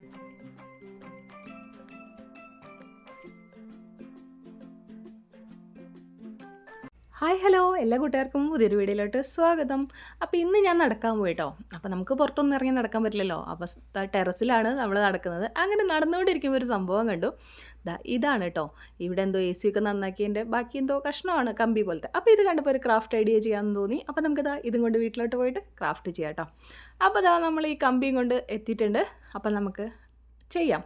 Música hi hello എല്ലാ കൂട്ടുകാർക്കും പുതിയൊരു വീഡിയോയിലോട്ട് സ്വാഗതം. അപ്പോൾ ഇന്ന് ഞാൻ നടക്കാൻ പോയിട്ടോ. അപ്പോൾ നമുക്ക് പുറത്തൊന്നും ഇറങ്ങി നടക്കാൻ പറ്റില്ലല്ലോ. അപ്പോൾ ടെറസിലാണ് നമ്മൾ നടക്കുന്നത്. അങ്ങനെ നടന്നുകൊണ്ടിരിക്കുമ്പോൾ ഒരു സംഭവം കണ്ടു. ദാ ഇതാണ് കേട്ടോ ഇവിടെ എന്തോ എ സി ഒക്കെ നന്നാക്കിയതിന്റെ ബാക്കി എന്തോ കഷ്ണമാണ് കമ്പി പോലത്തെ. അപ്പോൾ ഇത് കണ്ടപ്പോൾ ഒരു ക്രാഫ്റ്റ് ഐഡിയ ചെയ്യാമെന്ന് തോന്നി. അപ്പോൾ നമുക്ക് ദാ ഇതും കൊണ്ട് വീട്ടിലോട്ട് പോയിട്ട് ക്രാഫ്റ്റ് ചെയ്യാം കേട്ടോ അപ്പോൾ ദാ നമ്മൾ ഈ കമ്പിയും കൊണ്ട് എത്തിയിട്ടുണ്ട്. അപ്പം നമുക്ക് ചെയ്യാം.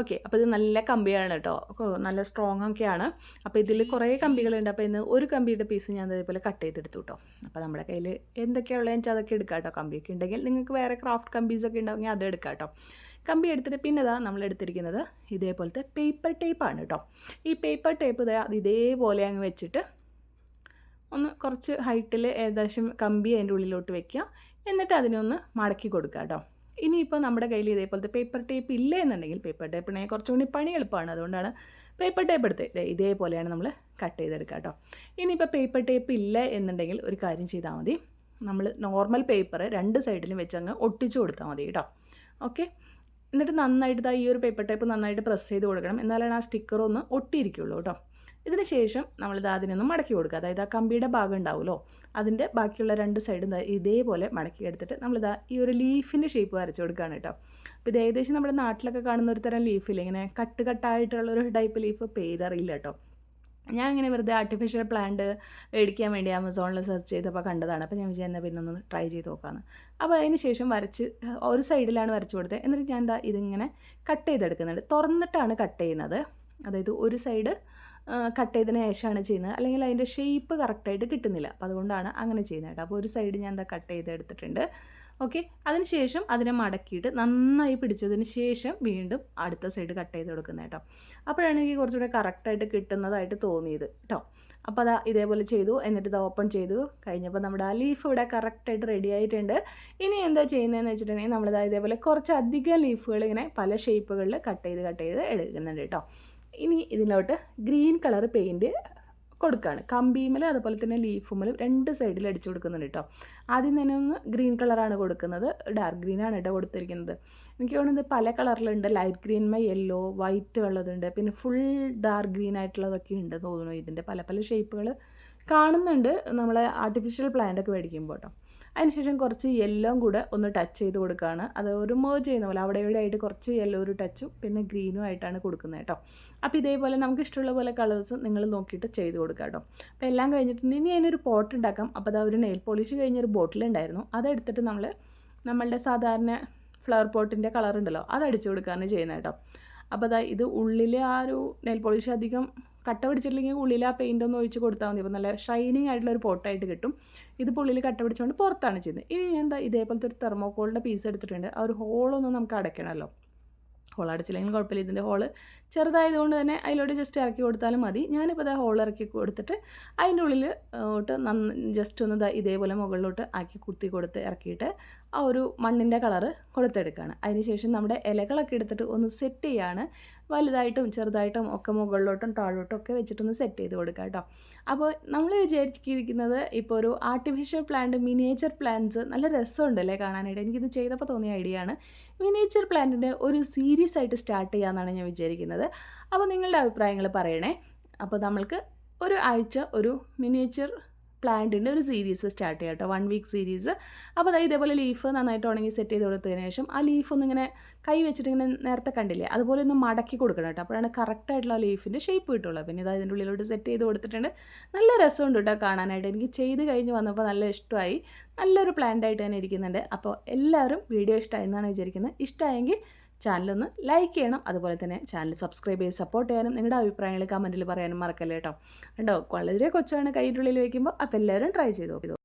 ഓക്കെ അപ്പോൾ ഇത് നല്ല കമ്പിയാണ് കേട്ടോ. നല്ല സ്ട്രോങ് ഒക്കെയാണ്. അപ്പോൾ ഇതിൽ കുറേ കമ്പികളുണ്ട്. അപ്പോൾ ഇന്ന് ഒരു കമ്പിയുടെ പീസ് ഞാൻ ഇതേപോലെ കട്ട് ചെയ്തെടുത്തു കേട്ടോ അപ്പോൾ നമ്മുടെ കയ്യിൽ എന്തൊക്കെയുള്ളതെന്ന് വെച്ചാൽ അതൊക്കെ എടുക്കാം കേട്ടോ കമ്പിയൊക്കെ ഉണ്ടെങ്കിൽ നിങ്ങൾക്ക് വേറെ ക്രാഫ്റ്റ് കമ്പീസൊക്കെ ഉണ്ടാവുമെങ്കിൽ അത് എടുക്കാം കേട്ടോ കമ്പി എടുത്തിട്ട് പിന്നെ ഇതാ നമ്മൾ എടുത്തിരിക്കുന്നത് ഇതേപോലത്തെ പേപ്പർ ടേപ്പാണ് കേട്ടോ ഈ പേപ്പർ ടേപ്പ് ഇതാ ഇതേപോലെ അങ്ങ് വെച്ചിട്ട് ഒന്ന് കുറച്ച് ഹൈറ്റിൽ ഏകദേശം കമ്പി അതിന്റെ ഉള്ളിലോട്ട് വെക്കുക. എന്നിട്ട് അതിനൊന്ന് മടക്കി കൊടുക്കുക കേട്ടോ ഇനിയിപ്പോൾ നമ്മുടെ കയ്യിൽ ഇതേപോലത്തെ പേപ്പർ ടേപ്പ് ഇല്ല എന്നുണ്ടെങ്കിൽ പേപ്പർ ടേപ്പിനെ കുറച്ചുകൂടി പണി എളുപ്പമാണ്. അതുകൊണ്ടാണ് പേപ്പർ ടേപ്പ് എടുത്ത് ഇതേപോലെയാണ് നമ്മൾ കട്ട് ചെയ്തെടുക്കുക കേട്ടോ ഇനിയിപ്പോൾ പേപ്പർ ടേപ്പ് ഇല്ല എന്നുണ്ടെങ്കിൽ ഒരു കാര്യം ചെയ്താൽ മതി. നമ്മൾ നോർമൽ പേപ്പർ രണ്ട് സൈഡിലും വെച്ച് അങ്ങ് ഒട്ടിച്ചു കൊടുത്താൽ മതി കേട്ടോ ഓക്കെ എന്നിട്ട് നന്നായിട്ട് ഈ ഒരു പേപ്പർ ടേപ്പ് നന്നായിട്ട് പ്രസ് ചെയ്ത് കൊടുക്കണം. എന്നാലാണ് ആ സ്റ്റിക്കർ ഒന്ന് ഒട്ടിയിരിക്കുള്ളൂ കേട്ടോ ഇതിന് ശേഷം നമ്മളിത് അതിനൊന്ന് മടക്കി കൊടുക്കുക. അതായത് ആ കമ്പിയുടെ ഭാഗം ഉണ്ടാവുമല്ലോ? അതിന്റെ ബാക്കിയുള്ള രണ്ട് സൈഡും ഇതേപോലെ മടക്കി എടുത്തിട്ട് നമ്മളിതാ ഈ ഒരു ലീഫിന്റെ ഷേപ്പ് വരച്ച് കൊടുക്കുകയാണ് കേട്ടോ. അപ്പോൾ ഇത് ഏകദേശം നമ്മുടെ നാട്ടിലൊക്കെ കാണുന്ന ഒരു തരം ലീഫില്ല ഇങ്ങനെ കട്ട് കട്ടായിട്ടുള്ള ഒരു ടൈപ്പ് ലീഫ് പേരറിയില്ല കേട്ടോ. ഞാൻ ഇങ്ങനെ വെറുതെ ആർട്ടിഫിഷ്യൽ പ്ലാന്റ് മേടിക്കാൻ വേണ്ടി ആമസോണിൽ സെർച്ച് ചെയ്തപ്പോൾ കണ്ടതാണ്. അപ്പോൾ ഞാൻ വിചാരിച്ചാൽ പിന്നെ ഒന്ന് ട്രൈ ചെയ്ത് നോക്കാമെന്ന് അപ്പോൾ അതിന് ശേഷം വരച്ച് ഒരു സൈഡിലാണ് വരച്ച് കൊടുത്തത്. എന്നിട്ട് ഞാൻ എന്താ ഇതിങ്ങനെ കട്ട് ചെയ്തെടുക്കുന്നുണ്ട്. തുറന്നിട്ടാണ് കട്ട് ചെയ്യുന്നത്. അതായത് ഒരു സൈഡ് കട്ട് ചെയ്തതിന് ശേഷമാണ് ചെയ്യുന്നത്. അല്ലെങ്കിൽ അതിന്റെ ഷേപ്പ് കറക്റ്റായിട്ട് കിട്ടുന്നില്ല. അപ്പോൾ അതുകൊണ്ടാണ് അങ്ങനെ ചെയ്യുന്നത് കേട്ടോ. അപ്പോൾ ഒരു സൈഡ് ഞാൻ എന്താ കട്ട് ചെയ്തെടുത്തിട്ടുണ്ട് ഓക്കെ അതിനുശേഷം അതിനെ മടക്കിയിട്ട് നന്നായി പിടിച്ചതിന് ശേഷം വീണ്ടും അടുത്ത സൈഡ് കട്ട് ചെയ്ത് കൊടുക്കുന്നത് കേട്ടോ. അപ്പോഴാണ് എനിക്ക് കുറച്ചുകൂടെ കറക്റ്റായിട്ട് കിട്ടുന്നതായിട്ട് തോന്നിയത് കേട്ടോ. അപ്പോൾ അതാ ഇതേപോലെ ചെയ്തു. എന്നിട്ട് ഇത് ഓപ്പൺ ചെയ്തു. കഴിഞ്ഞപ്പോൾ നമ്മുടെ ആ ലീഫ് ഇവിടെ കറക്റ്റായിട്ട് റെഡി ആയിട്ടുണ്ട്. ഇനി എന്താ ചെയ്യുന്നതെന്ന് വെച്ചിട്ടുണ്ടെങ്കിൽ നമ്മളിതാ ഇതേപോലെ കുറച്ച് അധികം ലീഫുകൾ ഇങ്ങനെ പല ഷേപ്പുകളിൽ കട്ട് ചെയ്ത് കട്ട് ചെയ്ത് എടുക്കുന്നുണ്ട് കേട്ടോ. ഇനി ഇതിലോട്ട് ഗ്രീൻ കളർ പെയിന്റ് കൊടുക്കുകയാണ് കമ്പിമേലും അതുപോലെ തന്നെ ലീഫുമലും രണ്ട് സൈഡിൽ അടിച്ചു കൊടുക്കുന്നുണ്ട് കേട്ടോ ആദ്യം തന്നെ ഒന്ന് ഗ്രീൻ കളറാണ് കൊടുക്കുന്നത്. ഡാർക്ക് ഗ്രീൻ ആണ് കേട്ടോ കൊടുത്തിരിക്കുന്നത്. എനിക്ക് തോന്നുന്നത് പല കളറിലുണ്ട്. ലൈറ്റ് ഗ്രീൻമേ യെല്ലോ വൈറ്റ് ഉള്ളതുണ്ട്. പിന്നെ ഫുൾ ഡാർക്ക് ഗ്രീൻ ആയിട്ടുള്ളതൊക്കെ ഉണ്ട് തോന്നുന്നു ഇതിന്റെ. പല പല ഷേപ്പുകൾ കാണുന്നുണ്ട്. നമ്മൾ ആർട്ടിഫിഷ്യൽ പ്ലാന്റ് ഒക്കെ മേടിക്കുമ്പോൾ കേട്ടോ അതിനുശേഷം കുറച്ച് യെല്ലോം കൂടെ ഒന്ന് ടച്ച് ചെയ്ത് കൊടുക്കുകയാണ് അത് ഒരു മേജ് ചെയ്യുന്ന പോലെ അവിടെ ഇവിടെ ആയിട്ട് കുറച്ച് യെല്ലോ ഒരു ടച്ചും പിന്നെ ഗ്രീനും ആയിട്ടാണ് കൊടുക്കുന്നത് കേട്ടോ. അപ്പോൾ ഇതേപോലെ നമുക്ക് ഇഷ്ടമുള്ള പോലെ കളേഴ്സ് നിങ്ങൾ നോക്കിയിട്ട് ചെയ്ത് കൊടുക്കുക കേട്ടോ. അപ്പോൾ എല്ലാം കഴിഞ്ഞിട്ടുണ്ടെങ്കിൽ ഇനി അതിനൊരു പോട്ട് ഉണ്ടാക്കാം. അപ്പോൾ അത് ഒരു നെയിൽ പോളിഷ് കഴിഞ്ഞൊരു ബോട്ടിലുണ്ടായിരുന്നു അതെടുത്തിട്ട് നമ്മൾ നമ്മളുടെ സാധാരണ ഫ്ലവർ പോട്ടിന്റെ കളർ ഉണ്ടല്ലോ അത് അടിച്ചു കൊടുക്കുകയാണ് ചെയ്യുന്നത് കേട്ടോ. അപ്പോൾ അതാ ഇത് ഉള്ളിൽ ആ ഒരു നെയിൽ പോളിഷ് അധികം കട്ട പിടിച്ചിട്ടില്ലെങ്കിൽ ഉള്ളിൽ ആ പെയിന്റ് ഒന്ന് ഒഴിച്ച് കൊടുത്താൽ മതി. അപ്പോൾ നല്ല ഷൈനിങ് ആയിട്ടുള്ള ഒരു പോട്ടായിട്ട് കിട്ടും. ഇത് ഉള്ളിൽ കട്ട പിടിച്ചുകൊണ്ട് പുറത്താണ് ചെയ്യുന്നത്. ഇനി എന്താ ഇതേപോലത്തെ ഒരു തെർമോക്കോളിന്റെ പീസ് എടുത്തിട്ടുണ്ട്. ആ ഒരു ഹോളൊന്നും നമുക്ക് അടയ്ക്കണമല്ലോ. ഹോൾ അടച്ചില്ലെങ്കിൽ കുഴപ്പമില്ല. ഇതിന്റെ ഹോൾ ചെറുതായതുകൊണ്ട് തന്നെ അതിലോട്ട് ജസ്റ്റ് ഇറക്കി കൊടുത്താലും മതി. ഞാനിപ്പോൾ ഇതാ ഹോൾ ഇറക്കി കൊടുത്തിട്ട് അതിന്റെ ഉള്ളിൽ ോട്ട് നന്ന് ജസ്റ്റ് ഒന്ന് ഇതേപോലെ മുകളിലോട്ട് ആക്കി കുത്തി കൊടുത്ത് ഇറക്കിയിട്ട് ആ ഒരു മണ്ണിന്റെ കളറ് കൊടുത്തെടുക്കുകയാണ്. അതിനുശേഷം നമ്മുടെ ഇലകളൊക്കെ എടുത്തിട്ട് ഒന്ന് സെറ്റ് ചെയ്യാണ്. വലുതായിട്ടും ചെറുതായിട്ടും ഒക്കെ മുകളിലോട്ടും താഴോട്ടും ഒക്കെ വെച്ചിട്ടൊന്ന് സെറ്റ് ചെയ്ത് കൊടുക്കുക കേട്ടോ. അപ്പോൾ നമ്മൾ വിചാരിച്ചിരിക്കുന്നത് ഇപ്പോൾ ഒരു ആർട്ടിഫിഷ്യൽ പ്ലാന്റ് മിനിയേച്ചർ പ്ലാന്റ്സ് നല്ല രസമുണ്ടല്ലേ കാണാനായിട്ട്. എനിക്കിത് ചെയ്തപ്പോൾ തോന്നിയ ഐഡിയ ആണ്. മിനിയേച്ചർ പ്ലാന്റിന്റെ ഒരു സീരീസ് ആയിട്ട് സ്റ്റാർട്ട് ചെയ്യാമെന്നാണ് ഞാൻ വിചാരിക്കുന്നത്. അപ്പോൾ നിങ്ങളുടെ അഭിപ്രായങ്ങൾ പറയണേ. അപ്പോൾ നമ്മൾക്ക് ഒരു ആഴ്ച ഒരു മിനിയേച്ചർ പ്ലാന്റിന്റെ ഒരു സീരീസ് സ്റ്റാർട്ട് ചെയ്യാം കേട്ടോ. വൺ വീക്ക് സീരീസ് അപ്പോൾ അതായത് ഇതേപോലെ ലീഫ് നന്നായിട്ട് ഉണങ്ങി സെറ്റ് ചെയ്ത് കൊടുത്തതിന് ശേഷം ആ ലീഫ് ഒന്ന് ഇങ്ങനെ കൈ വെച്ചിട്ട് ഇങ്ങനെ നേരത്തെ കണ്ടില്ലേ? അതുപോലെ ഒന്ന് മടക്കി കൊടുക്കണം കേട്ടോ. അപ്പോഴാണ് കറക്റ്റായിട്ടുള്ള ലീഫിന്റെ ഷേപ്പ് കിട്ടുള്ളൂ. പിന്നെ ഇത് അതിന്റെ ഉള്ളിലോട്ട് സെറ്റ് ചെയ്ത് കൊടുത്തിട്ടുണ്ട്. നല്ല രസമുണ്ട് കേട്ടോ കാണാനായിട്ട്. എനിക്ക് ചെയ്ത് കഴിഞ്ഞ് വന്നപ്പോൾ നല്ല ഇഷ്ടമായി. നല്ലൊരു പ്ലാന്റ് ആയിട്ട് തന്നെ ഇരിക്കുന്നുണ്ട്. അപ്പോൾ എല്ലാവരും വീഡിയോ ഇഷ്ടമായി എന്നാണ് വിചാരിക്കുന്നത്. ഇഷ്ടമായെങ്കിൽ ചാനലൊന്ന് ലൈക്ക് ചെയ്യണം. അതുപോലെ തന്നെ ചാനൽ സബ്സ്ക്രൈബ് ചെയ്ത് സപ്പോർട്ട് ചെയ്യാനും നിങ്ങളുടെ അഭിപ്രായങ്ങൾ കമന്റിൽ പറയാനും മറക്കല്ലേ കേട്ടോ കേട്ടോ വളരെ കൊച്ചാണ് കയ്യിന്റെ ഉള്ളിൽ വയ്ക്കുമ്പോൾ അപ്പോൾ എല്ലാവരും ട്രൈ ചെയ്ത്? നോക്കി